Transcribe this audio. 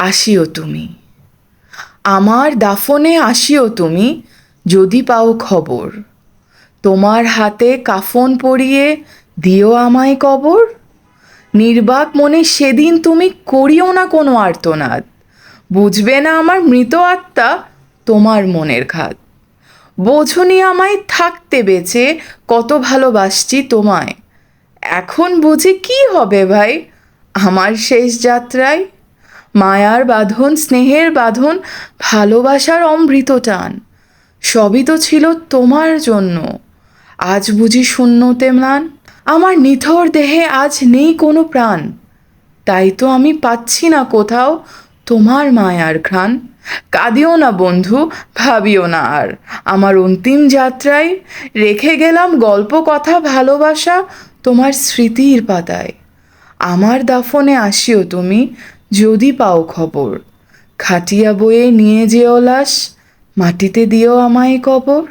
আসিও তুমি। আমার দাফনে আসিও তুমি যদি পাও খবর। তোমার হাতে কাফন পরিয়ে দিও আমায় কবর। নির্বাক মনে সেদিন তুমি করিও না কোনো আর্তনাদ। বুঝবে না আমার মৃত আত্মা তোমার মনের ঘাত বোঝনি আমায় থাকতে বেঁচে কত ভালোবাসছি তোমায়। এখন বুঝি কি হবে ভাই? আমার শেষ যাত্রায় মায়ার বাঁধন, স্নেহের বাঁধন, ভালোবাসার অমৃত টান। সবই তো ছিল তোমার জন্য। আজ বুঝি শূন্যতে ম্লান। আমার নিথর দেহে আজ নেই কোনো প্রাণ। তাই তো আমি পাচ্ছি না কোথাও তোমার মায়ার ঘ্রাণ। কাঁদিও না বন্ধু, ভাবিও না আর। আমার অন্তিম যাত্রায় রেখে গেলাম গল্প, কথা, ভালোবাসা তোমার স্মৃতির পাতায়। আমার দাফনে আসিও তুমি যদি পাও খবর। খাটিয়া বয়ে নিয়ে যেও লাশ মাটিতে দিও আমায় কবর।